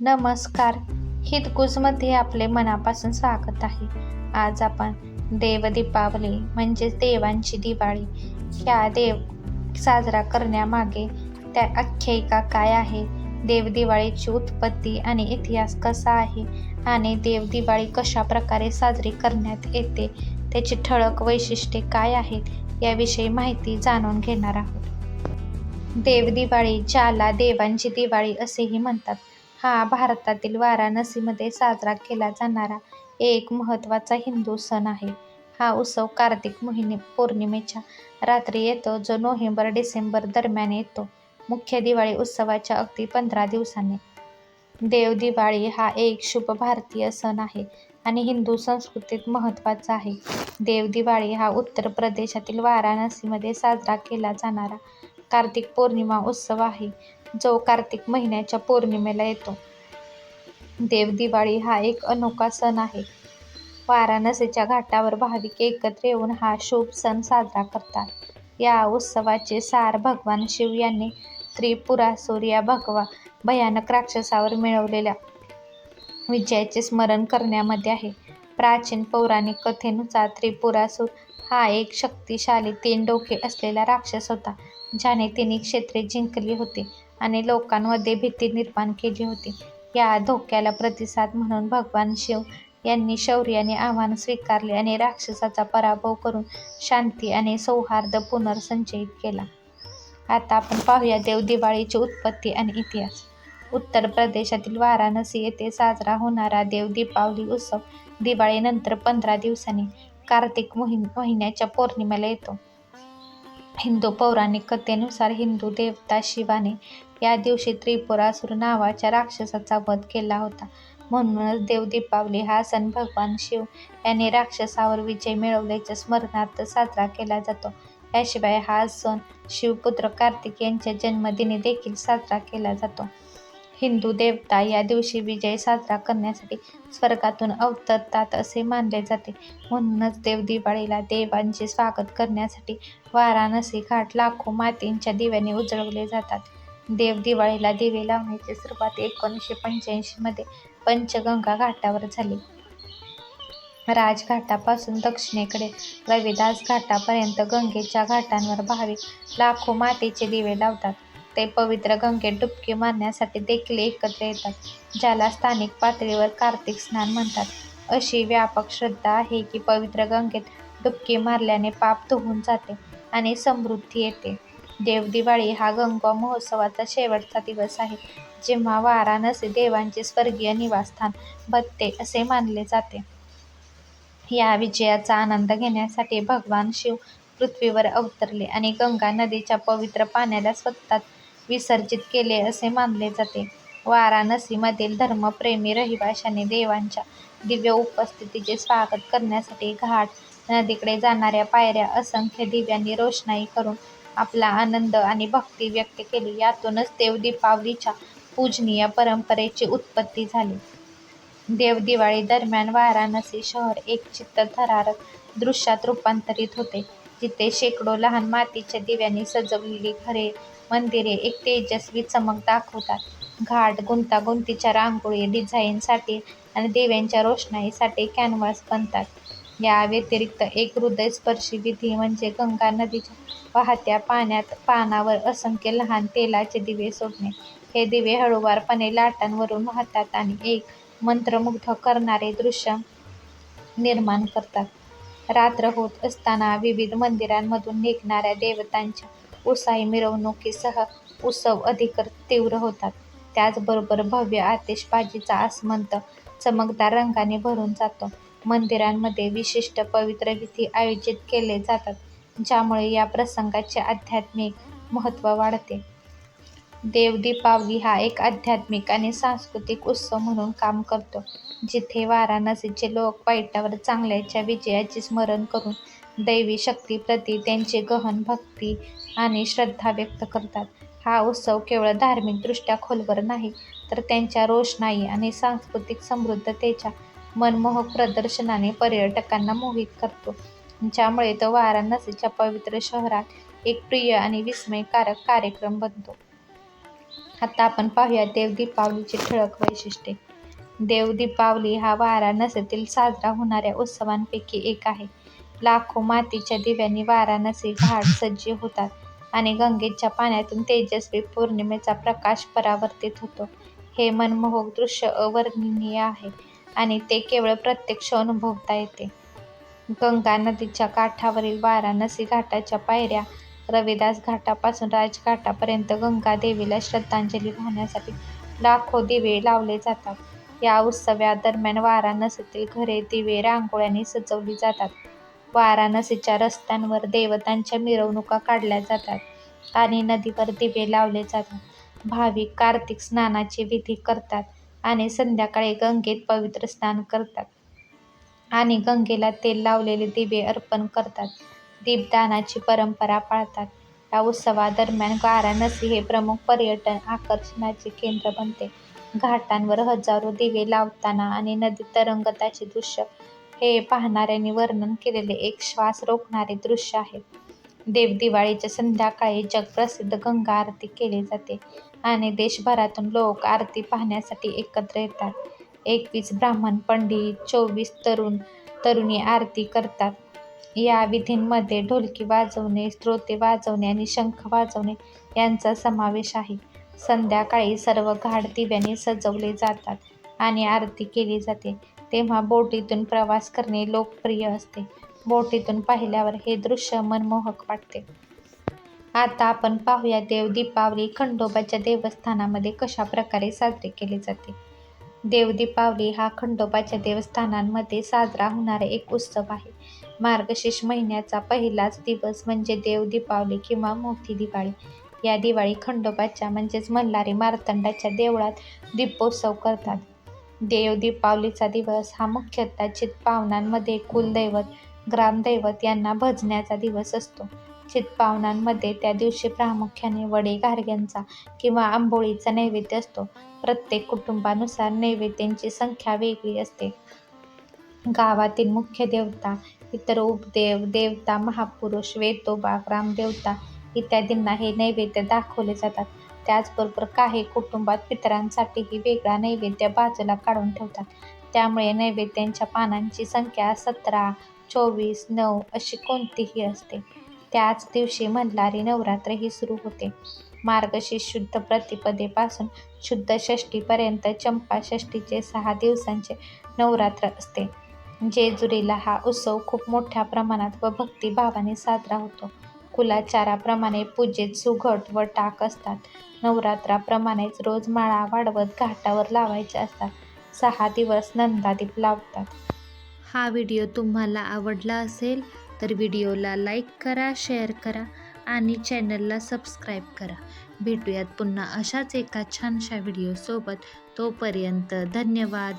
नमस्कार. हितकुजमध्ये आपले मनापासून स्वागत आहे. आज आपण देव दीपावली म्हणजेच देवांची दिवाळी ह्या देव साजरा करण्यामागे त्या आख्यायिका काय आहे देव दिवाळीची उत्पत्ती आणि इतिहास कसा आहे आणि देव दिवाळी कशा प्रकारे साजरी करण्यात येते त्याची ठळक वैशिष्ट्ये काय आहेत याविषयी माहिती जाणून घेणार आहोत. देव दिवाळी ज्याला देवांची दिवाळी असेही म्हणतात हा भारतातील वाराणसीमध्ये साजरा केला जाणारा एक महत्त्वाचा हिंदू सण आहे. हा उत्सव कार्तिक महिने पौर्णिमेच्या रात्री येतो जो नोव्हेंबर डिसेंबर दरम्यान येतो. मुख्य दिवाळी उत्सवाच्या अगदी पंधरा दिवसांनी. देव दिवाळी हा एक शुभ भारतीय सण आहे आणि हिंदू संस्कृतीत महत्त्वाचा आहे. देव दिवाळी हा उत्तर प्रदेशातील वाराणसीमध्ये साजरा केला जाणारा कार्तिक पौर्णिमा उत्सव आहे. जो कार्तिक महिन्याच्या पौर्णिमेला येतो. देव दिवाळी हा एक अनोखा सण आहे. वाराणसीच्या घाटावर भाविक एकत्र येऊन हा शुभ सण साजरा करतात. या उत्सवाचे सार भगवान शिव यांनी त्रिपुरासूर या भगवा भयानक राक्षसावर मिळवलेल्या विजयाचे स्मरण करण्यामध्ये आहे. प्राचीन पौराणिक कथेनुसार त्रिपुरासूर हा एक शक्तिशाली तीन डोके असलेला राक्षस होता ज्याने तिन्ही क्षेत्रे जिंकली होती. आणि लोकांमध्ये भीती निर्माण केली होती. या धोक्याला प्रतिसाद म्हणून भगवान शिव यांनी शौर्याने आव्हान स्वीकारले आणि राक्षसाचा पराभव करून शांती आणि सौहार्द पुनर्संचयित केला. आता आपण पाहूया देव दिवाळीची उत्पत्ती आणि इतिहास. उत्तर प्रदेशातील वाराणसी येथे साजरा होणारा देव दीपावली उत्सव दिवाळीनंतर पंधरा दिवसांनी कार्तिक मोहिन महिन्याच्या पौर्णिमेला येतो. हिंदू पौराणिक कथेनुसार हिंदू देवता शिवाने या दिवशी त्रिपुरासूर नावाच्या राक्षसाचा वध केला होता. म्हणूनच देव दीपावली हा सण भगवान शिव यांनी राक्षसावर विजय मिळवल्याच्या स्मरणार्थ साजरा केला जातो. याशिवाय हा सण शिवपुत्र कार्तिक यांच्या जन्मदिनी देखील साजरा केला जातो. हिंदू देवता या दिवशी विजय साजरा करण्यासाठी स्वर्गातून अवतरतात असे मानले जाते. म्हणूनच देव दिवाळीला देवांचे स्वागत करण्यासाठी वाराणसी घाट लाखो मातींच्या दिव्याने उजळवले जातात. देव दिवाळीला दिवे लावण्याची सुरुवात एकोणीसशे पंच्याऐंशीमध्ये पंचगंगा घाटावर झाली. राजघाटापासून दक्षिणेकडे रविदास घाटापर्यंत गंगेच्या घाटांवर भाविक लाखो मातीचे दिवे लावतात. ते पवित्र गंगेत डुबकी मारण्यासाठी देखील एकत्र येतात ज्याला स्थानिक पातळीवर कार्तिक स्नान म्हणतात. अशी व्यापक श्रद्धा आहे की पवित्र गंगेत डुबकी मारल्याने पाप धुवून जाते आणि समृद्धी येते. देव दिवाळी हा गंगा महोत्सवाचा शेवटचा दिवस आहे जेव्हा वाराणसी देवांचे स्वर्गीय निवासस्थान बत्ते असे मानले जाते. या विजयाचा आनंद घेण्यासाठी भगवान शिव पृथ्वीवर अवतरले आणि गंगा नदीच्या पवित्र पाण्याला स्वतः विसर्जित केले असे मानले जाते. वाराणसीमधील धर्मप्रेमी रहिवाशांनी देवांच्या दिव्य उपस्थितीचे स्वागत करण्यासाठी घाट नदीकडे जाणाऱ्या पायऱ्या असंख्य दिव्यांनी रोषणाई करून आपला आनंद आणि भक्ती व्यक्त केली. यातूनच देव दीपावलीच्या पूजनीय परंपरेची उत्पत्ती झाली. देव दिवाळी दरम्यान वाराणसी शहर एक चित्तथरारक दृश्यात रूपांतरित होते. जिथे शेकडो लहान मातीच्या दिव्यांनी सजवलेली घरे मंदिरे एक तेजस्वी चमक दाखवतात. घाट गुंतागुंतीच्या रांगोळी डिझाईनसाठी आणि दिव्यांच्या रोषणाईसाठी कॅनव्हास बनतात. या व्यतिरिक्त एक हृदयस्पर्शी विधी म्हणजे गंगा नदीच्या वाहत्या पाण्यात पानावर असंख्य लहान तेलाचे दिवे सोडणे. हे दिवे हळूवारपणे लाटांवरून वाहतात आणि एक मंत्रमुग्ध करणारे दृश्य निर्माण करतात. रात्र होत असताना विविध मंदिरांमधून निघणाऱ्या देवतांच्या उत्साही मिरवणुकीसह उत्सव अधिक तीव्र होतात. त्याचबरोबर भव्य आतिषबाजीचा आसमंत चमकदार रंगाने भरून जातो. मंदिरांमध्ये विशिष्ट पवित्र विधी आयोजित केले जातात ज्यामुळे या प्रसंगाचे आध्यात्मिक महत्त्व वाढते. देव दीपावली हा एक आध्यात्मिक आणि सांस्कृतिक उत्सव म्हणून काम करतो जिथे वाराणसीचे लोक वाईटावर चांगल्याच्या विजयाचे स्मरण करून दैवी शक्तीप्रती त्यांची गहन भक्ती आणि श्रद्धा व्यक्त करतात. हा उत्सव केवळ धार्मिकदृष्ट्या खोलवर नाही तर त्यांच्या रोषणाई आणि सांस्कृतिक समृद्धतेच्या मनमोहक प्रदर्शनाने पर्यटकांना मोहित करतो ज्यामुळे तो वाराणसीच्या पवित्र शहरात एक प्रिय आणि विस्मयकारक कार्यक्रम बनतो. आता आपण पाहूया देव दीपावलीची ठळक वैशिष्ट्ये. देव दीपावली हा वाराणसीतील साजरा होणाऱ्या उत्सवांपैकी एक आहे. लाखो मातीच्या दिव्यांनी वाराणसी घाट सज्ज होतात आणि गंगेच्या पाण्यातून तेजस्वी पौर्णिमेचा प्रकाश परावर्तित होतो. हे मनमोहक दृश्य अवर्णनीय आहे आणि ते केवळ प्रत्यक्ष अनुभवता येते. गंगा नदीच्या काठावरील वाराणसी घाटाच्या पायऱ्या रविदास घाटापासून राजघाटापर्यंत गंगा देवीला श्रद्धांजली वाहण्यासाठी लाखो दिवे लावले जातात. या उत्सवादरम्यान वाराणसीतील घरे दिवे रांगोळ्यांनी सजवली जातात. वाराणसीच्या रस्त्यांवर देवतांच्या मिरवणुका काढल्या जातात आणि नदीवर दिवे लावले जातात. भाविक कार्तिक स्नानाची विधी करतात आणि संध्याकाळी गंगेत पवित्र स्नान करतात आणि गंगेला तेल लावलेले दिवे अर्पण करतात. दीपदानाची परंपरा पाळतात. या उत्सवादरम्यान वाराणसी हे प्रमुख पर्यटन आकर्षणाचे केंद्र बनते. घाटांवर हजारो दिवे लावताना आणि नदीत तरंगताचे दृश्य हे पाहणाऱ्यांनी वर्णन केलेले एक श्वास रोखणारे दृश्य आहे. देव दिवाळीच्या संध्याकाळी जगप्रसिद्ध गंगा आरती केली जाते आणि देशभरातून लोक आरती पाहण्यासाठी एकत्र येतात. एकवीस ब्राह्मण पंडित चोवीस तरुण तरुणी आरती करतात. या विधींमध्ये ढोलकी वाजवणे स्त्रोते वाजवणे आणि शंख वाजवणे यांचा समावेश आहे. संध्याकाळी सर्व घाट दिव्याने सजवले जातात आणि आरती केली जाते. तेव्हा बोटीतून प्रवास करणे लोकप्रिय असते. बोटीतून पाहिल्यावर हे दृश्य मनमोहक वाटते. आता आपण पाहूया देव दीपावली खंडोबाच्या देवस्थानामध्ये कशा प्रकारे साजरी केली जाते. देव दीपावली हा खंडोबाच्या देवस्थानांमध्ये साजरा होणारा एक उत्सव आहे. मार्गशीर्ष महिन्याचा पहिलाच दिवस म्हणजे देव दीपावली किंवा मोठी दिवाळी. या दिवाळी खंडोबाच्या म्हणजेच मल्हारी मार्तंडाच्या देवळात दीपोत्सव करतात. देव दीपावलीचा दिवस हा मुख्यतः चितपावनांमध्ये कुलदैवत ग्रामदैवत यांना भजण्याचा दिवस असतो. चितपावनांमध्ये त्या दिवशी प्रामुख्याने वडे घारग्यांचा किंवा आंबोळीचा नैवेद्य असतो. प्रत्येक कुटुंबानुसार नैवेद्यांची संख्या वेगळी असते. गावातील मुख्य देवता इतर उपदेव देवता महापुरुष वेतोबा ग्रामदेवता इत्यादींना हे नैवेद्य दाखवले जातात. त्याचबरोबर काही कुटुंबात पितरांसाठीही वेगळा नैवेद्य बाजूला काढून ठेवतात. त्यामुळे नैवेद्यांच्या पानांची संख्या सतरा चोवीस नऊ अशी कोणतीही असते. त्याच दिवशी मल्हारी नवरात्रही सुरू होते. मार्गशीर्ष शुद्ध प्रतिपदेपासून शुद्ध षष्टीपर्यंत चंपा षष्टीचे सहा दिवसांचे नवरात्र असते. जेजुरीला हा उत्सव खूप मोठ्या प्रमाणात व भक्तिभावाने साजरा होतो. कुलाचाराप्रमाणे पूजेत सुघट व टाक असतात. नवरात्राप्रमाणेच रोज माळा वाढवत घाटावर लावायचे असतात. सहा दिवस नंदादीप लावतात. हा व्हिडिओ तुम्हाला आवडला असेल तर व्हिडिओला लाईक करा शेअर करा आणि चॅनलला सबस्क्राईब करा. भेटूयात पुन्हा अशाच एका छानशा व्हिडिओसोबत. तोपर्यंत धन्यवाद.